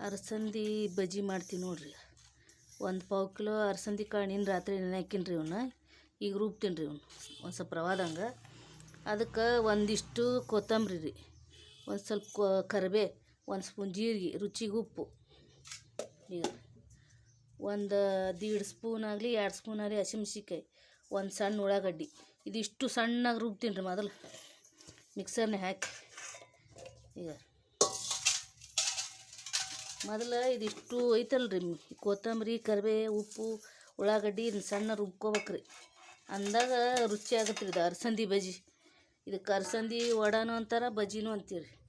ಅಲಸಂದಿ ಬಜ್ಜಿ ಮಾಡ್ತೀನಿ ನೋಡ್ರಿ. ಒಂದು ಪಾವು ಕಿಲೋ ಅರ್ಸಂದಿ ಕಾಳು ನಿನ್ನ ರಾತ್ರಿ ನೆನೆ ರೀ ಇವನ್ನ ಈಗ ರುಬ್ತೀನಿ ರೀ ಇವನು. ಒಂದು ಸ್ವಲ್ಪ ರವಾದಂಗೆ ಅದಕ್ಕೆ ಒಂದಿಷ್ಟು ಕೊತ್ತಂಬರಿ ರೀ. ಒಂದು ಸ್ವಲ್ಪ ಕರಿಬೇ, ಒಂದು ಸ್ಪೂನ್ ಜೀರಿಗೆ, ರುಚಿಗೆ ಉಪ್ಪು. ಈಗ ಒಂದು ದೀಡ್ ಸ್ಪೂನ್ ಆಗಲಿ, ಎರಡು ಸ್ಪೂನ್ ಆಗಲಿ ಹಸಿಮೆಣ್ಸಿಕಾಯಿ ಒಂದು ಸಣ್ಣ ಉಳ್ಳಾಗಡ್ಡಿ. ಇದಿಷ್ಟು ಸಣ್ಣಗೆ ರುಬ್ತೀನಿ ರೀ ಮೊದಲು. ಮಿಕ್ಸರ್ನ ಹಾಕಿ. ಈಗ ಮೊದಲು ಇದಿಷ್ಟು ಐತಲ್ರಿ ಕೊತ್ತಂಬರಿ, ಕರಿಬೇ, ಉಪ್ಪು, ಉಳ್ಳಾಗಡ್ಡಿ ಇದನ್ನ ಸಣ್ಣ ರುಬ್ಕೋಬೇಕ್ರಿ. ಅಂದಾಗ ರುಚಿ ಆಗತ್ತೆ ಇದು ಅರ್ಸಂದಿ ಬಜ್ಜಿ. ಇದಕ್ಕೆ ಅರ್ಸಂದಿ ವಡಾನು ಅಂತಾರ, ಬಜ್ಜಿನೂ ಅಂತೀರಿ.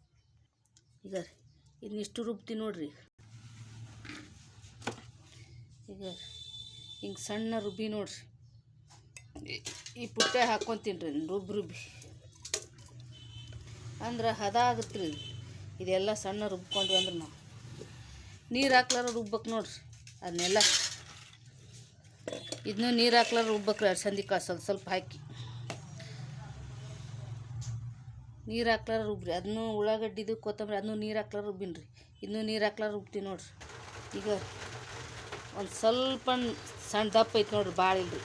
ಈಗ ರೀ ಇದನ್ನಿಷ್ಟು ರುಬ್ತೀನಿ ನೋಡ್ರಿ ಈಗ. ಹಿಂಗೆ ಸಣ್ಣ ರುಬ್ಬಿ ನೋಡ್ರಿ. ಈ- ಈ ಪುಟ್ಟೆ ಹಾಕ್ಕೊತೀನಿ ರೀ ರುಬ್ಬಿ ರುಬ್ಬಿ. ಅಂದ್ರೆ ಹದ ಆಗತ್ತೆ ರೀ ಇದೆಲ್ಲ ಸಣ್ಣ ರುಬ್ಕೊಂಡ್ವಿ ಅಂದ್ರೆ ನಾವು. ನೀರು ಹಾಕ್ಲಾರ ರುಬ್ಬಕ್ಕೆ ನೋಡ್ರಿ ಅದನ್ನೆಲ್ಲ ಇದನ್ನು ನೀರು ಹಾಕ್ಲಾರ ರುಬ್ಬಕ್ರಿ ಅಲಸಂದಿ ಕಾಳು ಸ್ವಲ್ಪ ಸ್ವಲ್ಪ ಹಾಕಿ. ನೀರು ಹಾಕ್ಲಾರ ರುಬ್ಬ್ರಿ ಅದನ್ನು ಉಳ್ಳಾಗಡ್ಡಿದು ಕೊತ್ತಂಬರಿ ಅದನ್ನು ನೀರು ಹಾಕ್ಲಾರ ರುಬ್ಬಿನ್ರಿ ಇನ್ನೂ ನೀರು ಹಾಕ್ಲಾರ ರುಬ್ತೀವಿ ನೋಡ್ರಿ. ಈಗ ಒಂದು ಸ್ವಲ್ಪ ಸಣ್ಣ ದಪ್ಪ ಐತೆ ನೋಡ್ರಿ ಭಾಳ ಇಲ್ರಿ.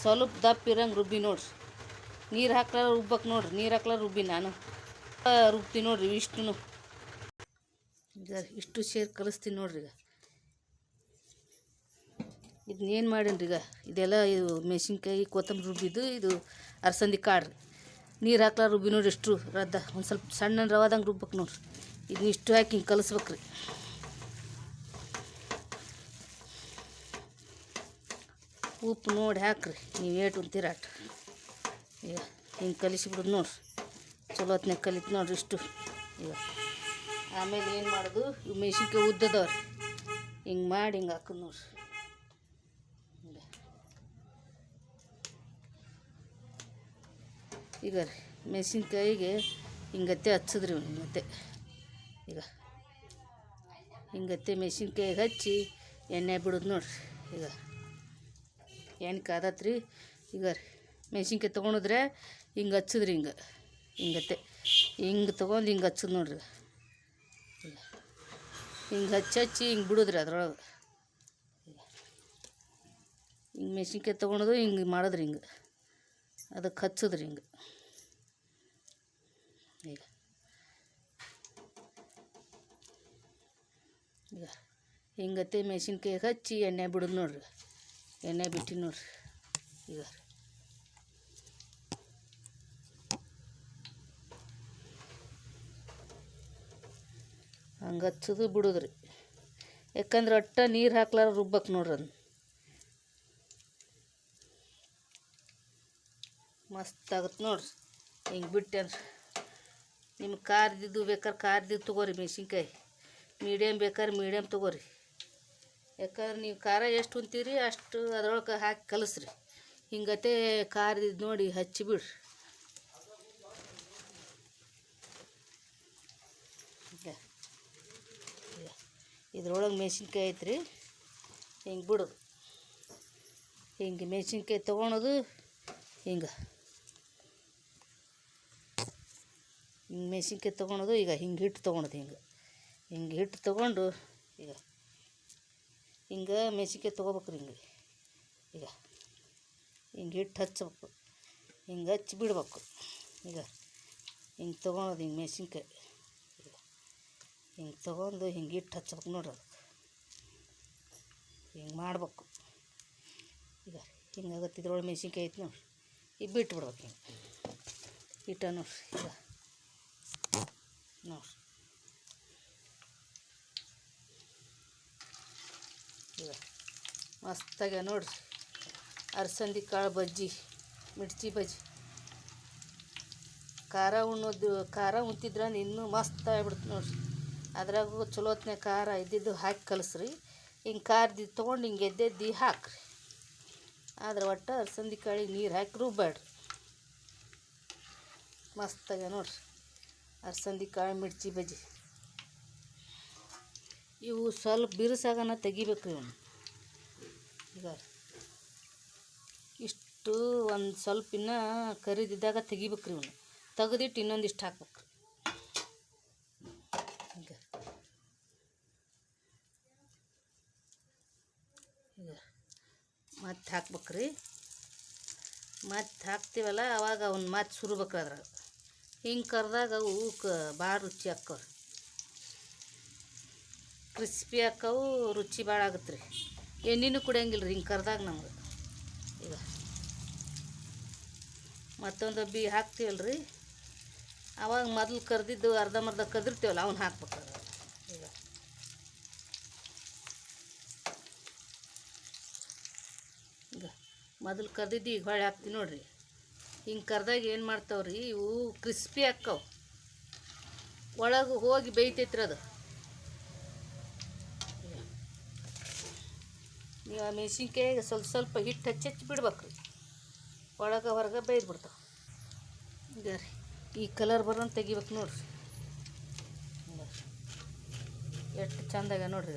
ಸ್ವಲ್ಪ ದಪ್ಪ ಇರಂಗೆ ರುಬ್ಬಿ ನೋಡ್ರಿ. ನೀರು ಹಾಕ್ಲಾರ ರುಬ್ಬಕ್ಕೆ ನೋಡ್ರಿ, ನೀರು ಹಾಕ್ಲಾರ ರುಬ್ಬಿ ನಾನು. ರುಬ್ತೀನಿ ನೋಡ್ರಿ ಇಷ್ಟು ಈಗ ಇಷ್ಟು ಶೇರ್ ಕಲಿಸ್ತೀನಿ ನೋಡ್ರಿ ಈಗ. ಇದನ್ನೇನು ಮಾಡೀನಿ ಈಗ? ಇದೆಲ್ಲ ಇದು ಮೆಣಸಿನ್ಕಾಯಿ, ಕೊತ್ತಂಬರಿ ರುಬ್ಬಿದ್ದು ಇದು ಅರಸಂದಿ ಕಾಳು ರೀ. ನೀರು ಹಾಕ್ಲಾರ ರುಬ್ಬಿ ನೋಡ್ರಿ ಇಷ್ಟು ರದ್ದ. ಒಂದು ಸ್ವಲ್ಪ ಸಣ್ಣ ರವಾದಂಗೆ ರುಬ್ಬಕ್ಕೆ ನೋಡ್ರಿ. ಇದನ್ನ ಇಷ್ಟು ಹಾಕಿ ಹಿಂಗೆ ಕಲಿಸ್ಬೇಕ್ರಿ ಉಪ್ಪು ನೋಡಿ ಹಾಕ್ರಿ. ನೀವು ಏಟು ಅಂತೀರ ಅಟ್. ಈಗ ಹಿಂಗೆ ಕಲಿಸಿಬಿಡೋದು ನೋಡ್ರಿ. ಚಲೋ ಹೊತ್ನಾಗ ಕಲಿತು ನೋಡ್ರಿ ಇಷ್ಟು. ಈಗ ಆಮೇಲೆ ಏನು ಮಾಡೋದು? ಇವು ಮೆಣಸಿನ್ಕಾಯಿ ಉದ್ದದವ್ರಿ. ಹಿಂಗೆ ಮಾಡಿ ಹಿಂಗೆ ಹಾಕೋದು ನೋಡ್ರಿ. ಹಿಂಗೆ. ಈಗ ರೀ, ಮೆಣಸಿನ್ಕಾಯಿಗೆ ಹಿಂಗತ್ತೆ ಹಚ್ಚಿದ್ರಿ ಮತ್ತೆ ಈಗ. ಹಿಂಗತ್ತೆ ಮೆಣಸಿನ್ಕಾಯಿಗೆ ಹಚ್ಚಿ ಎಣ್ಣೆ ಬಿಡೋದು ನೋಡ್ರಿ. ಈಗ. ಎಣ್ಣೆ ಕಾದತ್ರಿ. ಈಗ ರೀ, ಮೆಣಸಿನ್ಕಾಯಿ ತೊಗೊಂಡಿದ್ರೆ ಹಿಂಗೆ ಹಚ್ಚಿದ್ರಿ ಹಿಂಗೆ. ಹಿಂಗತ್ತೆ. ಹಿಂಗೆ ತೊಗೊಂಡು ಹಿಂಗೆ ಹಚ್ಚದ್ ನೋಡ್ರಿ. ಹಿಂಗೆ ಹಚ್ಚಿ ಹಚ್ಚಿ ಹಿಂಗೆ ಬಿಡೋದ್ರಿ ಅದ್ರೊಳಗೆ. ಹಿಂಗೆ ಮೆಣಸಿನ್ಕಾಯಿ ತೊಗೊಳೋದು ಹಿಂಗೆ ಮಾಡಿದ್ರಿ ಹಿಂಗೆ. ಅದಕ್ಕೆ ಹಚ್ಚಿದ್ರಿ ಹಿಂಗೆ. ಈಗ. ಈಗ. ಹಿಂಗತ್ತೆ ಮೆಣಸಿನ್ಕಾಯಿ ಹಚ್ಚಿ ಎಣ್ಣೆ ಬಿಡೋದು ನೋಡ್ರಿ. ಎಣ್ಣೆ ಬಿಟ್ಟು ನೋಡ್ರಿ. ಈಗ. ಹಂಗೆ ಹಚ್ಚೋದು ಬಿಡೋದ್ರಿ. ಯಾಕಂದ್ರೆ ಒಟ್ಟ ನೀರು ಹಾಕ್ಲಾರ ರುಬ್ಬಕ್ಕೆ ನೋಡ್ರಿ ಅದನ್ನ. ಮಸ್ತ್ ಆಗುತ್ತೆ ನೋಡ್ರಿ. ಹಿಂಗೆ ಬಿಟ್ಟೆ ಅಂದ್ರೆ ನಿಮ್ಗೆ ಖಾರದಿದ್ದು ಬೇಕಾದ್ರೆ ಖಾರದಿದ್ದು ತೊಗೋರಿ ಮೆಣಸಿನ್ಕಾಯಿ. ಮೀಡಿಯಮ್ ಬೇಕಾದ್ರೆ ಮೀಡಿಯಮ್ ತೊಗೋರಿ. ಯಾಕಂದ್ರೆ ನೀವು ಖಾರ ಎಷ್ಟು ಉಂತೀರಿ ಅಷ್ಟು ಅದ್ರೊಳಗೆ ಹಾಕಿ ಕಲಸ್ರಿ. ಹಿಂಗತೆ ಖಾರದಿದ್ದು ನೋಡಿ ಹಚ್ಚಿ ಬಿಡ್ರಿ ಈಗ ಇದ್ರೊಳಗೆ ಮೆಣಸಿನ್ಕಾಯಿ ಐತ್ರಿ. ಹಿಂಗೆ ಬಿಡೋದು. ಹಿಂಗೆ ಮೆಣಸಿನ್ಕಾಯಿ ತೊಗೊಳೋದು, ಹಿಂಗೆ. ಹಿಂಗೆ ಮೆಣಸಿನ್ಕಾಯಿ ತೊಗೊಳೋದು, ಈಗ ಹಿಂಗೆ ಹಿಟ್ಟು ತೊಗೊಳೋದು ಹಿಂಗೆ. ಹಿಂಗೆ ಹಿಟ್ಟು ತೊಗೊಂಡು, ಈಗ. ಹಿಂಗೆ ಮೆಣಸಿನ್ಕಾಯಿ ತೊಗೋಬೇಕ್ರಿ ಹಿಂಗೆ. ಈಗ. ಹಿಂಗೆ ಹಿಟ್ಟು ಹಚ್ಚಬೇಕು ಹಿಂಗೆ ಹಚ್ಚಿ ಬಿಡ್ಬೇಕು. ಈಗ. ಹಿಂಗೆ ತೊಗೊಳೋದು ಹಿಂಗೆ ಮೆಣಸಿನ್ಕಾಯಿ. ಹಿಂಗೆ ತೊಗೊಂಡು ಹಿಂಗೆ ಇಟ್ಟು ಹಚ್ಬೇಕು ನೋಡ್ರಿ ಅದು. ಹಿಂಗೆ ಮಾಡ್ಬೇಕು. ಈಗ ಹಿಂಗಾಗತ್ತೆ ಇದ್ರೊಳಗೆ ಮೆಣಸಿನ್ಕಾಯಿ ಐತಿ ನೋಡ್ರಿ. ಈಗ ಬಿಟ್ಟು ಬಿಡ್ಬೇಕು ಹಿಂಗೆ. ಇಟ್ಟ ನೋಡ್ರಿ ಈಗ. ನೋಡ್ರಿ. ಈಗ ಮಸ್ತಾಗ ನೋಡ್ರಿ. ಅರ್ಸಂದಿ ಕಾಳು ಬಜ್ಜಿ, ಮಿರ್ಚಿ ಬಜ್ಜಿ. ಖಾರ ಉಣ್ಣೋದು, ಖಾರ ಉಂತಿದ್ರೆ ಇನ್ನೂ ಮಸ್ತ್ ಆಗ್ಬಿಡ್ತು ನೋಡ್ರಿ. ಅದ್ರಾಗೂ ಚಲೋ ಹೊತ್ನ್ಯಾಗ ಖಾರ ಇದ್ದಿದ್ದು ಹಾಕಿ ಕಲಸ್ರಿ. ಹಿಂಗೆ ಖಾರದಿದ್ದು ತೊಗೊಂಡು ಹಿಂಗೆ ಎದ್ದೆದ್ದು ಹಾಕ್ರಿ. ಆದ್ರೆ ಒಟ್ಟು ಅರ್ಸಂದಿ ಕಾಳಿಗೆ ನೀರು ಹಾಕಿ ರುಬ್ಬೇಡ್ರಿ ಮಸ್ತಾಗ ನೋಡ್ರಿ. ಅರ್ಸಂದಿ ಕಾಳು ಮಿರ್ಚಿ ಬಜ್ಜಿ. ಇವು ಸ್ವಲ್ಪ ಬಿರುಸಾಗನ ತೆಗಿಬೇಕು ಇವನು. ಈಗ ಇಷ್ಟು ಒಂದು ಸ್ವಲ್ಪ ಇನ್ನ ಕರಿದಿದ್ದಾಗ ತೆಗಿಬೇಕ್ರಿ ಇವನು. ತೆಗೆದಿಟ್ಟು ಇನ್ನೊಂದಿಷ್ಟು ಹಾಕ್ಬೇಕು ಈಗ ಈಗ ಮತ್ತೆ ಹಾಕ್ಬೇಕ್ರಿ. ಮತ್ತೆ ಹಾಕ್ತೀವಲ್ಲ, ಅವಾಗ ಅವ್ನ ಮತ್ತೆ ಸುರ್ಬೇಕು ಅದ್ರಾಗ. ಹಿಂಗೆ ಕರೆದಾಗ ಅವು ಭಾಳ ರುಚಿ ಆಕ್ಕವ ಕ್ರಿಸ್ಪಿ ಹಾಕವು ರುಚಿ ಭಾಳ ಆಗುತ್ತೆ ರೀ ಎಣ್ಣೆನೂ ಕುಡಿಯಂಗಿಲ್ಲ ರೀ ಹಿಂಗೆ ಕರೆದಾಗ ನಮ್ಗೆ. ಈಗ ಮತ್ತೊಂದು ಬಿ ಹಾಕ್ತೀವಲ್ಲ ರೀ ಅವಾಗ ಮೊದಲು ಕರೆದಿದ್ದು ಅರ್ಧಂಬರ್ಧ ಕದಿರ್ತೀವಲ್ಲ ಅವ್ನು ಹಾಕ್ಬೇಕು ಅದ್ರಾಗ. ಈಗ ಈಗ ಮೊದಲು ಕರ್ದಿದ್ದು ಈಗ ಹೊಳೆ ಹಾಕ್ತೀವಿ ನೋಡ್ರಿ. ಹಿಂಗೆ ಕರ್ದಾಗ ಏನು ಮಾಡ್ತಾವ್ರಿ, ಇವು ಕ್ರಿಸ್ಪಿ ಆಕ್ಕವು ಒಳಗೆ ಹೋಗಿ ಬೇಯ್ತೈತ್ರಿ ಅದು. ನೀವು ಆ ಮೆಣಸಿನ್ಕಾಯಿಗೆ ಸ್ವಲ್ಪ ಸ್ವಲ್ಪ ಹಿಟ್ಟು ಹಚ್ಚಿ ಹಚ್ಚಿ ಬಿಡ್ಬೇಕು ರೀ ಒಳಗೆ ಹೊರಗೆ ಬೇಯ್ದು ಬಿಡ್ತಾವೆ ಈಗ ರೀ, ಈ ಕಲರ್ ಬರೋನ್ ತೆಗಿಬೇಕು ನೋಡ್ರಿ. ಎಷ್ಟು ಚಂದಾಗ ನೋಡ್ರಿ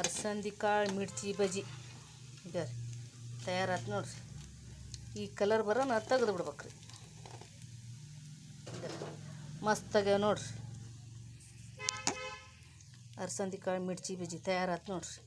ಅರ್ಸಂದಿ ಕಾಳು, ಮಿರ್ಚಿ, ಬಜ್ಜಿ. ಈಗ ರೀ. ತಯಾರಾತು ನೋಡ್ರಿ. ಈ ಕಲರ್ ಬರೋಣ ತೆಗೆದು ಬಿಡ್ಬೇಕ್ರಿ. ಮಸ್ತ್ ಆಗ್ಯಾವ ನೋಡ್ರಿ. ಅರ್ಸಂದಿ ಕಾಳು, ಮಿರ್ಚಿ, ಬೀಜಿ ತಯಾರಾತು ನೋಡ್ರಿ.